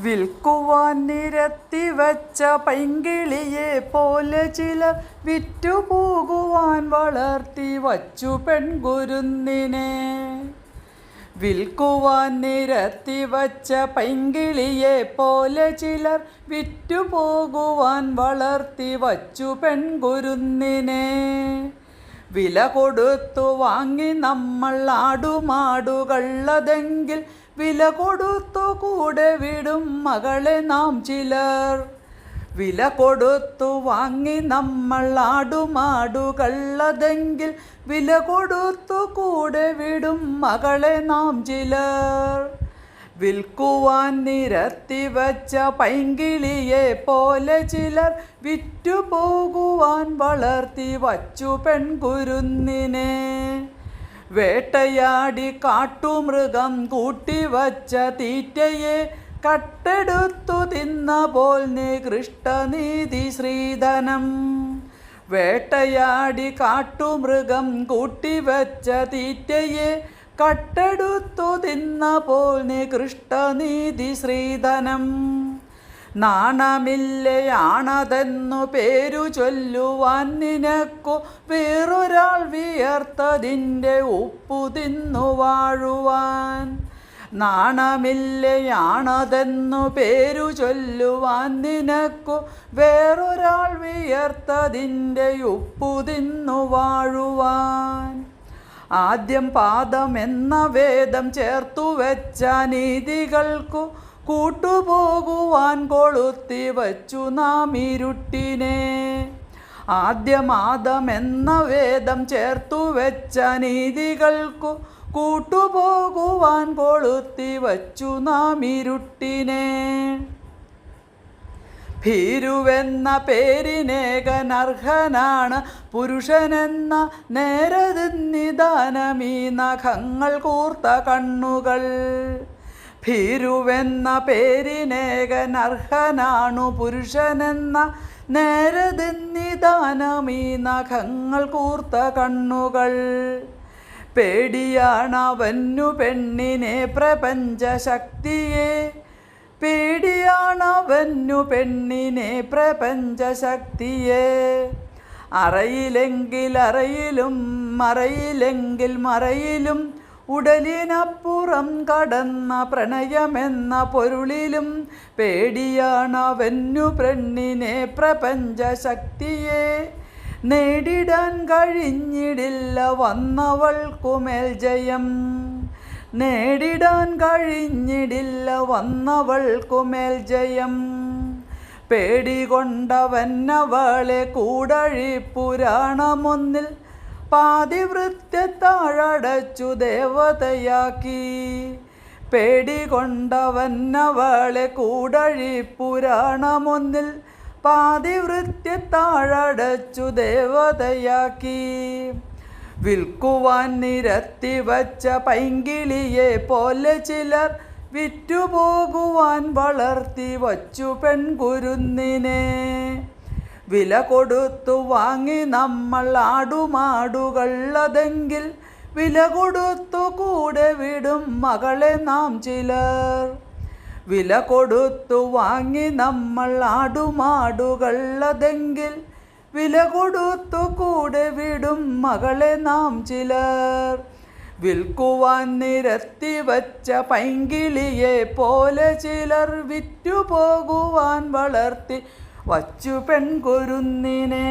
വിൽക്കുവാൻ നിരത്തി വച്ച പൈങ്കിളിയെ പോലെ ചില വിറ്റുപോകുവാൻ വളർത്തി വച്ചു പെൺകുരുന്നിനെ. വിൽക്കുവാൻ നിരത്തി വച്ച പൈങ്കിളിയെ പോലെ ചിലർ വിറ്റുപോകുവാൻ വളർത്തി വച്ചു പെൺകുരുന്നിനെ. വില കൊടുത്തു വാങ്ങി നമ്മൾ ആടുമാടുകള്ളതെങ്കിൽ വില കൊടുത്തു കൂടെ വിടും മകളെ നാം ചിലർ. വില കൊടുത്തു വാങ്ങി നമ്മൾ ആടുമാടുകള്ളതെങ്കിൽ വില കൊടുത്തു കൂടെ വിടും മകളെ നാം ചിലർ. വിൽക്കുവാൻ നിരത്തി വച്ച പൈങ്കിളിയെ പോലെ ചിലർ വിറ്റുപോകുവാൻ വളർത്തി വച്ചു പെൺകുരുന്നിനെ. വേട്ടയാടി കാട്ടുമൃഗം കൂട്ടിവച്ച തീറ്റയെ കട്ടെടുത്തു തിന്ന പോൽ നികൃഷ്ടനീതി ശ്രീധനം. വേട്ടയാടി കാട്ടുമൃഗം കൂട്ടിവച്ച തീറ്റയെ കട്ടെടുത്തു തിന്ന പോൽ നികൃഷ്ടനീതി ശ്രീധനം. നാണമില്ലയാണതെന്നു പേരു ചൊല്ലുവാൻ നിനക്കു വേറൊരാൾ വിയർത്തതിന്റെ ഉപ്പു തിന്നു വാഴുവാൻ. നാണമില്ലയാണതെന്നു പേരു ചൊല്ലുവാൻ നിനക്കു വേറൊരാൾ വിയർത്തതിന്റെ ഉപ്പു തിന്നു വാഴുവാൻ. ആദ്യം പാദമെന്ന വേദം ചേർത്തു വെച്ച നീതികൾക്കു കൂട്ടുപോകുവാൻ കൊളുത്തി വച്ചു നാം ഇരുട്ടിനെ. ആദ്യമാദം എന്ന വേദം ചേർത്തു വെച്ച നീതികൾക്കു കൂട്ടുപോകുവാൻ കൊളുത്തി വച്ചു നാം ഇരുട്ടിനെ. ഭീരുവെന്ന പേരിനേകനർഹനാണ് പുരുഷനെന്ന നേരതിന്നിദാനമീ നഖങ്ങൾ കൂർത്ത കണ്ണുകൾ. ഭീരുവെന്ന പേരിനേകനർഹനാണു പുരുഷനെന്ന നേരതെന്നിദാനമീ നഖങ്ങൾ കൂർത്ത കണ്ണുകൾ. പേടിയാണവന്നു പെണ്ണിനെ പ്രപഞ്ചശക്തിയെ. പേടിയാണവന്നു പെണ്ണിനെ പ്രപഞ്ചശക്തിയെ. അറയിലെങ്കിൽ അറയിലും മറയിലെങ്കിൽ മറയിലും ഉടലിനപ്പുറം കടന്ന പ്രണയമെന്ന പൊരുളിലും പേടിയാണവന്നു പ്രണ്ണിനെ പ്രപഞ്ചശക്തിയെ. നേടിടാൻ കഴിഞ്ഞിടില്ല വന്നവൾക്കുമേൽ ജയം. നേടിടാൻ കഴിഞ്ഞിടില്ല വന്നവൾക്കുമേൽ ജയം. പേടികൊണ്ടവന്നവളെ കൂടഴി പുരാണമൊന്നിൽ പാതിവൃത്യത്താഴടച്ചു ദേവതയാക്കി. പേടികൊണ്ടവന്നവളെ കൂടഴി പുരാണമൊന്നിൽ പാതിവൃത്യത്താഴടച്ചു ദേവതയാക്കി. വിൽക്കുവാൻ നിരത്തി വച്ച പൈങ്കിളിയെ പോലെ ചിലർ വിറ്റുപോകുവാൻ വളർത്തി വച്ചു പെൺകുരുന്നിനെ. വില കൊടുത്തു വാങ്ങി നമ്മൾ ആടുമാടുകളതെങ്കിൽ വില കൊടുത്തു കൂടെ വിടും മകളെ നാം ചിലർ. വില കൊടുത്തു വാങ്ങി നമ്മൾ ആടുമാടുകളതെങ്കിൽ വില കൊടുത്തു കൂടെ വിടും മകളെ നാം ചിലർ. വിൽക്കുവാൻ നിരത്തി വച്ച പൈങ്കിളിയെ പോലെ ചിലർ വിറ്റുപോകുവാൻ വളർത്തി വച്ചു പെൺകുരുന്നിനെ.